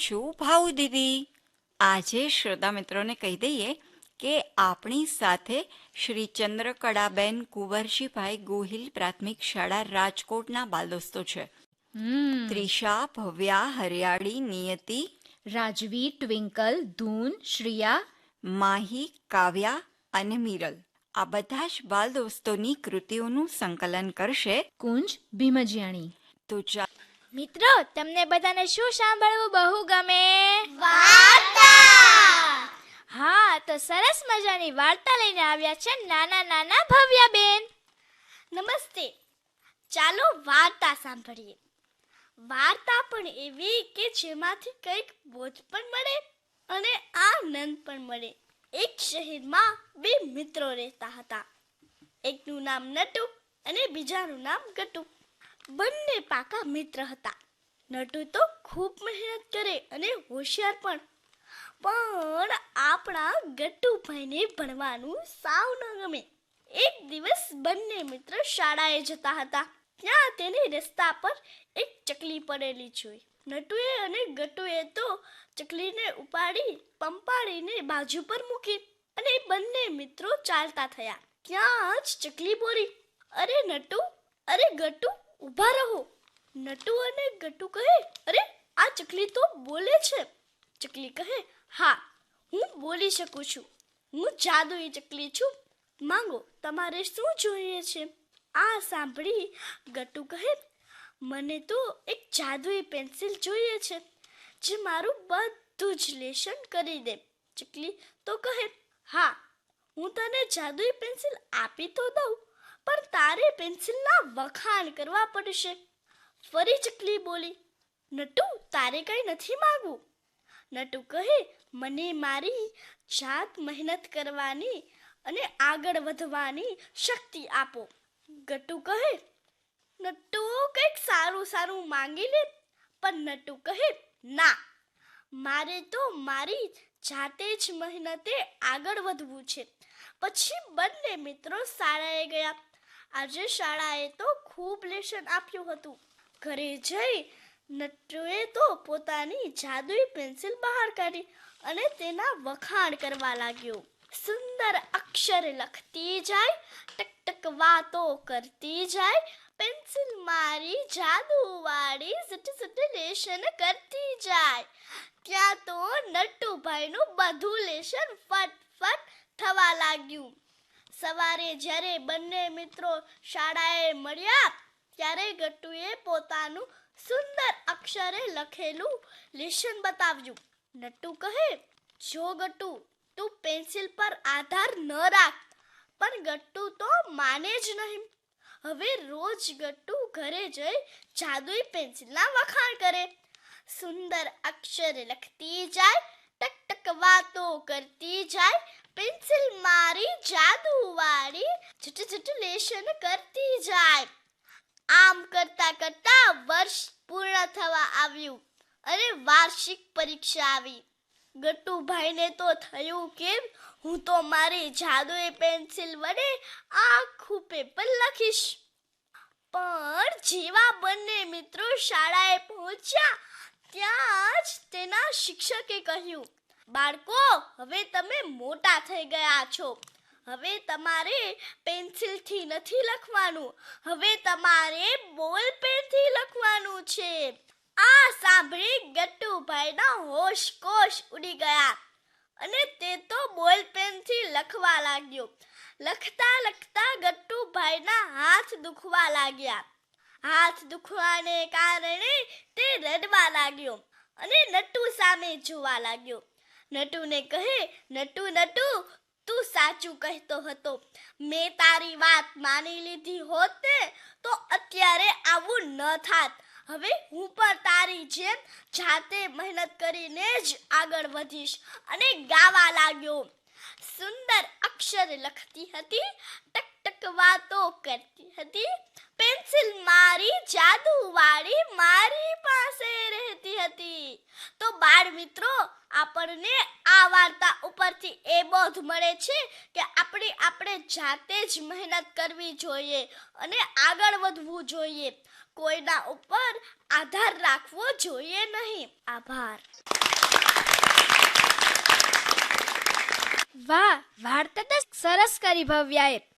છું ભાઉ દીદી આજે શ્રોતા મિત્રોને કહી દઈએ કે આપણી સાથે શ્રી ચંદ્રકળાબેન કુંવરજીભાઈ ગોહિલ પ્રાથમિક શાળા રાજકોટના બાલદોસ્તો છે. ત્રિષા ભવ્યા હરિયાળી નિયતિ રાજવી ટ્વિંકલ ધૂન શ્રિયા માહી કાવ્યા અને મિરલ. આ બધા જ બાલ દોસ્તોની કૃતિઓનું સંકલન કરશે કુંજ ભીમજિયાણી. તો ચા મિત્રો તમને બધાને શું સાંભળવું બહુ ગમે? હા તો સરસ મજાની વાર્તા લઈને આવ્યા છે નાના નાના ભવ્યા બેન નમસ્તે. ચાલો વાર્તા સાંભળીએ. વાર્તા પણ એવી કે જેમાંથી કંઈક બોધ પણ મળે અને આનંદ પણ મળે. એક શહેરમાં બે મિત્રો રહેતા હતા. એકનું નામ નટુ અને બીજાનું નામ ગટુ. બંને પાકા મિત્ર હતા. નટુ તો ખૂબ મહેનત કરે અને હોશિયાર પણ. પણ આપણા ગટ્ટુભાઈને ભણવાનું સાવ ન ગમે. એક દિવસ બંને મિત્ર શાળાએ જતા હતા. ત્યાં તેને રસ્તા પર એક ચકલી પડેલી જોઈ. નટુએ અને ગટુએ તો ચકલીને ઉપાડી પંપાડીને બાજુ પર મૂકી અને બંને મિત્રો ચાલતા થયા. ત્યાં જ ચકલી બોલી, અરે નટુ, અરે ગટુ ઊભા રહો. નટુ અને ગટુ કહે, અરે, આ ચકલી તો બોલે છે. ચકલી કહે, હા, હું બોલી શકું છું. હું જાદુઈ ચકલી છું. માંગો, તમારે શું જોઈએ છે? આ સાંભળી ગટુ કહે, મને તો એક જાદુઈ પેન્સિલ જોઈએ છે, જે મારું બધું જ લેશન કરી દે. ચકલી તો કહે, હા, હું તને જાદુઈ પેન્સિલ આપી તો દઉં પણ તારે પેન્સિલના વખાણ કરવા પડશે. ફરી ચકલી બોલી, નટુ, તારે કંઈ નથી માંગવું. નટુ કહે, મને મારી જાત મહેનત કરવાની અને આગળ વધવાની શક્તિ આપો. ગટુ કહે, નટુ, કંઈક સારું સારું માંગી લે. પણ નટુ કહે, ના, મારે તો મારી જાતે જ મહેનતે આગળ વધવું છે. પછી બંને મિત્રો શાળાએ ગયા. આજે શાળાએ તો ખૂબ લેશન આપ્યું હતું. ઘરે જઈ નટુએ તો પોતાની જાદુઈ પેન્સિલ બહાર કાઢી અને તેના વખાણ કરવા લાગ્યો. સુંદર અક્ષર લખતી જાય ટક ટક વાતો કરતી જાય, પેન્સિલ મારી જાદુ વાળી ઝટ ઝટ લેશન કરતી જાય. ત્યાં તો નટુભાઈનું બધું લેશન ફટફટ થવા લાગ્યું. સવારે જ્યારે બંને મિત્રો શાળાએ મળ્યા, ત્યારે ગટુએ પોતાનું સુંદર અક્ષરે લખેલું લેશન બતાવ્યું. નટુ કહે, જો ગટુ, તું પેન્સિલ પર આધાર ન રાખ, પણ ગટ્ટુ તો માને જ નહીં. હવે રોજ ગટ્ટુ ઘરે જઈ જાદુઈ પેન્સિલના વખાણ કરે. સુંદર અક્ષર લખતી જાય ટક ટક વાતો કરતી જાય પેન્સિલ મારી જાદુવાળી છટ છટ લેશન કરતી જાય. આમ કરતા કરતા વર્ષ પૂર્ણ થવા આવ્યું અને વાર્ષિક પરીક્ષા આવી. ગટ્ટુભાઈને તો થયું કે હું તો મારી જાદુએ પેન્સિલ વડે આખું પેપર લખીશ. પણ જેવા બંને મિત્રો શાળાએ પહોંચ્યા, ત્યાં જ તેના શિક્ષકે કહ્યું બાળકો, હવે તમે મોટા થઈ ગયા છો. હવે તમારે પેન્સિલથી નથી લખવાનું. હવે તમારે બોલ પેનથી લખવાનું છે. આ સાંભળી ગટ્ટુભાઈના હોશ કોશ ઉડી ગયા. અને તે તો બોલ પેનથી લખવા લાગ્યો. લખતા લખતા ગટ્ટુભાઈના હાથ દુખવા લાગ્યા. હાથ દુખવાને કારણે તે રડવા લાગ્યો અને નટુ સામે જોવા લાગ્યો. નટુને કહે, નટુ નટુ, તું સાચું કહેતો હતો. મેં તારી વાત માની લીધી હોત તો અત્યારે આવું ન થાત. હવે હું પણ તારી જેમ જાતે મહેનત કરીને જ આગળ વધીશ. અને ગાવા લાગ્યો. સુંદર અક્ષર લખતી હતી ટક ટક વાતો કરતી હતી. પેન્સિલ મારી જાદુવાળી મારી પાસે રહેતી હતી. તો બાળ મિત્રો, આપણને આ વાર્તા ઉપરથી એ બોધ મળે છે કે આપણે આપણે જાતે જ મહેનત કરવી જોઈએ અને આગળ વધવું જોઈએ. કોઈના ઉપર આધાર રાખવો જોઈએ નહીં. આભાર. વાહ, વાર્તા તો સરસ કરી ભવ્યાએ.